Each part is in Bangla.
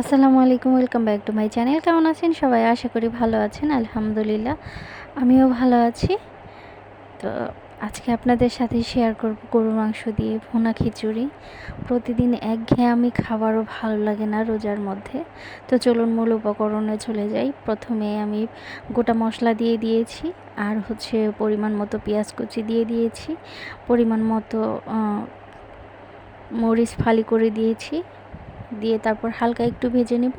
আসসালামু আলাইকুম, welcome back to my channel. কেমন আছেন সবাই? আশা করি ভালো আছেন, আলহামদুলিল্লাহ। আমিও ভালো আছি। তো আজকে আপনাদের সাথে শেয়ার করব গরুর মাংস দিয়ে ভুনা খিচুড়ি। প্রতিদিন একঘেয়ে আমি খাবারও ভালো লাগে না রোজার মধ্যে। তো চলুন মূল উপকরণে চলে যাই। প্রথমে আমি গোটা মশলা দিয়ে দিয়েছি, আর হচ্ছে পরিমাণ মতো পেঁয়াজ কুচি দিয়ে দিয়েছি। পরিমাণ মতো মরিচ ফালি করে দিয়েছি। দিয়ে তারপর হালকা একটু ভেজে নেব।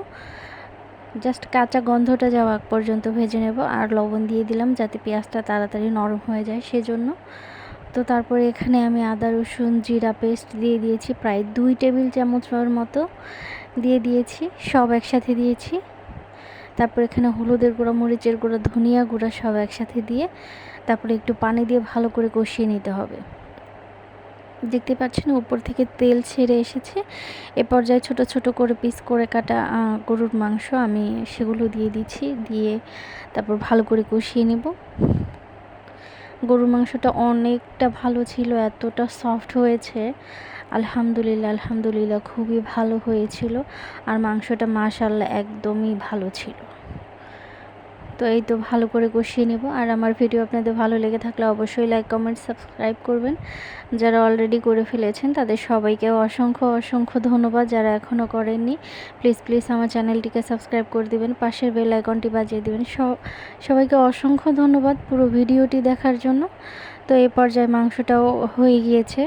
জাস্ট কাঁচা গন্ধটা যাওয়া পর্যন্ত ভেজে নেব আর লবণ দিয়ে দিলাম যাতে পেঁয়াজটা তাড়াতাড়ি নরম হয়ে যায় সেজন্য। তো তারপরে এখানে আমি আদা, রসুন, জিরা পেস্ট দিয়ে দিয়েছি, প্রায় দুই টেবিল চামচের মতো দিয়ে দিয়েছি, সব একসাথে দিয়েছি। তারপর এখানে হলুদের গুঁড়া, মরিচের গুঁড়া, ধনিয়া গুঁড়া সব একসাথে দিয়ে তারপরে একটু পানি দিয়ে ভালো করে কষিয়ে নিতে হবে। দেখতে পাচ্ছেন উপর থেকে তেল ছেড়ে এসেছে। এ পর্যায়ে ছোট ছোট করে পিস করে কাটা গরুর মাংস আমি সেগুলো দিয়ে দিচ্ছি। দিয়ে তারপর ভালো করে কষিয়ে নেব। গরুর মাংসটা অনেকটা ভালো ছিল, এতটা সফট হয়েছে। আলহামদুলিল্লাহ আলহামদুলিল্লাহ, খুবই ভালো হয়েছিল। আর মাংসটা মাশাল্লাহ একদমই ভালো ছিল। তো এই তো ভালো করে কষিয়ে নেব। আর আমার ভিডিও আপনাদের ভালো লেগে থাকলে অবশ্যই লাইক কমেন্ট সাবস্ক্রাইব করবেন। যারা অলরেডি করে ফেলেছেন, তাদের সবাইকে অসংখ্য অসংখ্য ধন্যবাদ। যারা এখনও করেননি প্লিজ প্লিজ আমার চ্যানেলটিকে সাবস্ক্রাইব করে দিবেন। পাশের বেল আইকনটি বাজিয়ে দেবেন। সবাইকে অসংখ্য ধন্যবাদ পুরো ভিডিওটি দেখার জন্য। তো এই পর্যায়ে মাংসটাও হয়ে গিয়েছে।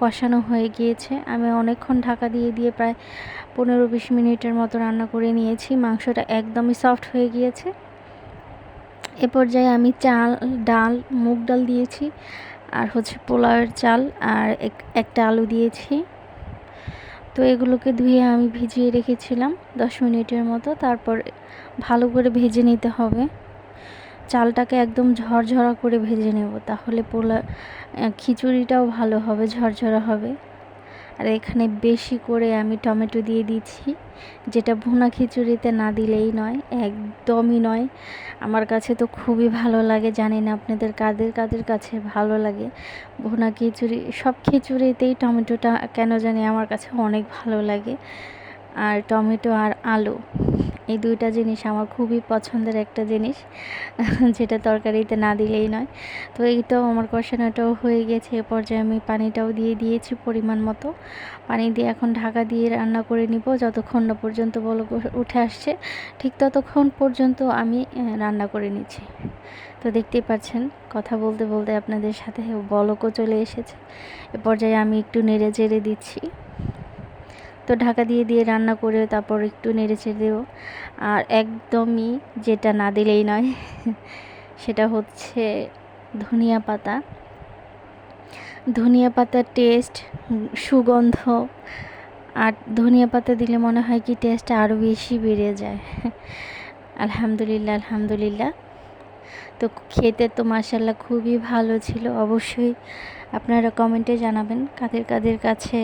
কষানো হয়ে গিয়েছে। আমি অনেকক্ষণ ঢাকা দিয়ে দিয়ে প্রায় পনেরো বিশ মিনিটের মতো রান্না করে নিয়েছি। মাংসটা একদমই সফট হয়ে গিয়েছে। এ পর্যায়ে আমি চাল, ডাল, মুগ ডাল দিয়েছি আর হচ্ছে পোলাওয়ের চাল আর একটা আলু দিয়েছি। তো এগুলোকে ধুয়ে আমি ভিজিয়ে রেখেছিলাম দশ মিনিটের মতো। তারপর ভালো করে ভেজে নিতে হবে। চালটাকে একদম ঝরঝরা করে ভেজে নেব, তাহলে পোলা খিচুড়িটাও ভালো হবে, ঝরঝরা হবে। আর এখানে বেশি করে আমি টমেটো দিয়ে দিচ্ছি, যেটা ভুনা খিচুড়িতে না দিলেই নয়, একদমই নয়। আমার কাছে তো খুবই ভালো লাগে, জানি না আপনাদের কাদের কাদের কাছে ভালো লাগে। ভুনা খিচুড়ি, সব খিচুড়িতেই টমেটোটা কেন জানি আমার কাছে অনেক ভালো লাগে। আর টমেটো আর আলু। এই দুইটা জিনিস আমার খুবই পছন্দের একটা জিনিস, যেটা তরকারিতে না দিলেই নয়। তো এইটাও আমার কষানোটাও হয়ে গেছে। এ পর্যায়ে আমি পানিটাও দিয়ে দিয়েছি পরিমাণ মতো। পানি দিয়ে এখন ঢাকা দিয়ে রান্না করে নিব। যতক্ষণ না পর্যন্ত বল উঠে আসছে, ঠিক ততক্ষণ পর্যন্ত আমি রান্না করে নিচ্ছি। তো দেখতেই পাচ্ছেন, কথা বলতে বলতে আপনাদের সাথে বলকও চলে এসেছে। এ পর্যায়ে আমি একটু নেড়ে চেড়ে দিচ্ছি। তো ঢাকা দিয়ে দিয়ে রান্না করে তারপর একটু নেড়ে চেড়ে দেবো আর একদমই যেটা না দিলেই নয়, সেটা হচ্ছে ধনিয়া পাতা। ধনিয়া পাতার টেস্ট সুগন্ধ, আর ধনিয়া পাতা দিলে মনে হয় কি টেস্টটা আরও বেশি বেড়ে যায়। আলহামদুলিল্লাহ আলহামদুলিল্লাহ। তো খেতে তো মাসাল্লাহ খুবই ভালো ছিল, অবশ্যই আপনারা কমেন্টে জানাবেন। কাদের কাদের কাছে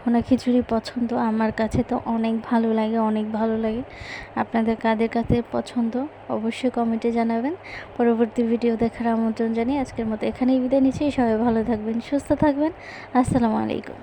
ভোনা খিচুড়ি পছন্দ, আমার কাছে তো অনেক ভালো লাগে, অনেক ভালো লাগে। আপনাদের কাদের কাছে পছন্দ, অবশ্যই কমেন্টে জানাবেন। পরবর্তী ভিডিও দেখার আমন্ত্রণ জানিয়ে আজকের মতো এখানেই বিদায় নিচ্ছি। সবাই ভালো থাকবেন, সুস্থ থাকবেন। আসসালামু আলাইকুম।